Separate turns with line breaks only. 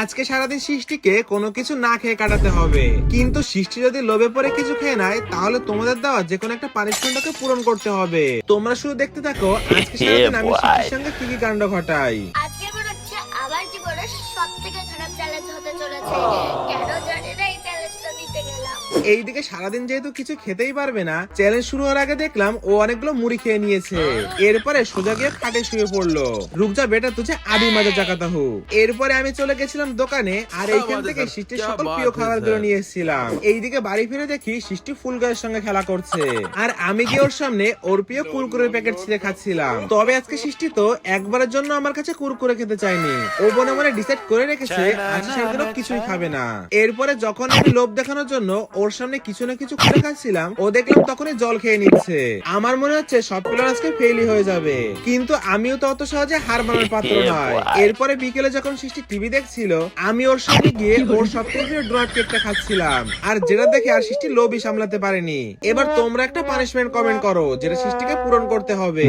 আজকে সারাদিন সৃষ্টিকে কোনো কিছু না খেয়ে কাটাতে হবে। কিন্তু সৃষ্টি যদি লোভে পরে কিছু খেয়ে নেয় তাহলে তোমাদের দেওয়া যে কোনো একটা পানিশমেন্টকে পূরণ করতে হবে। তোমরা শুধু দেখতে থাকো আজকে সারাদিন আমি সৃষ্টির সঙ্গে কি কি কাণ্ড ঘটাই।
আজকে মনে হচ্ছে আমার জীবনের সব থেকে খারাপ চ্যালেঞ্জ হতে চলেছে। কেন জানি না
এইদিকে সারাদিন যেহেতু কিছু খেতেই পারবে না চ্যালেঞ্জ শুরু হওয়ার আগে দেখলাম ও অনেকগুলো মুড়ি খেয়ে নিয়েছে। এরপরে সোজা গিয়ে খাটে শুয়ে পড়ল। রুকজা বেটা তুঝে আদি মাজা জাকাতা হু এরপরে আমি চলে গেছিলাম দোকানে আর এইখান থেকে সৃষ্টির সকল প্রিয় খাবারগুলো নিয়ে এসেছিলাম এইদিকে বাড়ি ফিরে দেখি সৃষ্টি ফুল গায়ের সঙ্গে খেলা করছে। আর আমি গিয়ে ওর সামনে ওর প্রিয় কুরকুরের প্যাকেট ছিঁড়ে খাচ্ছিলাম। তবে আজকে সৃষ্টি তো একবারের জন্য আমার কাছে কুরকুরে খেতে চাইনি ও মনে মনে ডিসাইড করে রেখেছে আজকে সারাদিন কিছুই খাবে না। এরপরে যখন আমি লোভ দেখানোর জন্য ওর সামনে কিছু না কিছু করে খাচ্ছিলাম ও দেখলাম তখনই জল খেয়ে নিচ্ছে। আমার মনে হচ্ছে সব প্লেয়ার আজকে ফেলই হয়ে যাবে। কিন্তু আমিও তো অত সহজে হার মানার পাত্র নয়। এরপরে বিকেলে যখন সৃষ্টি টিভি দেখছিল আমি ওর সামনে গিয়ে ওর সব থেকে ড্রপ কেকটা খাচ্ছিলাম। আর যেটা দেখে আর সৃষ্টি লোভই সামলাতে পারেনি। এবার তোমরা একটা পানিশমেন্ট কমেন্ট করো যেটা সৃষ্টিকে পূরণ করতে হবে।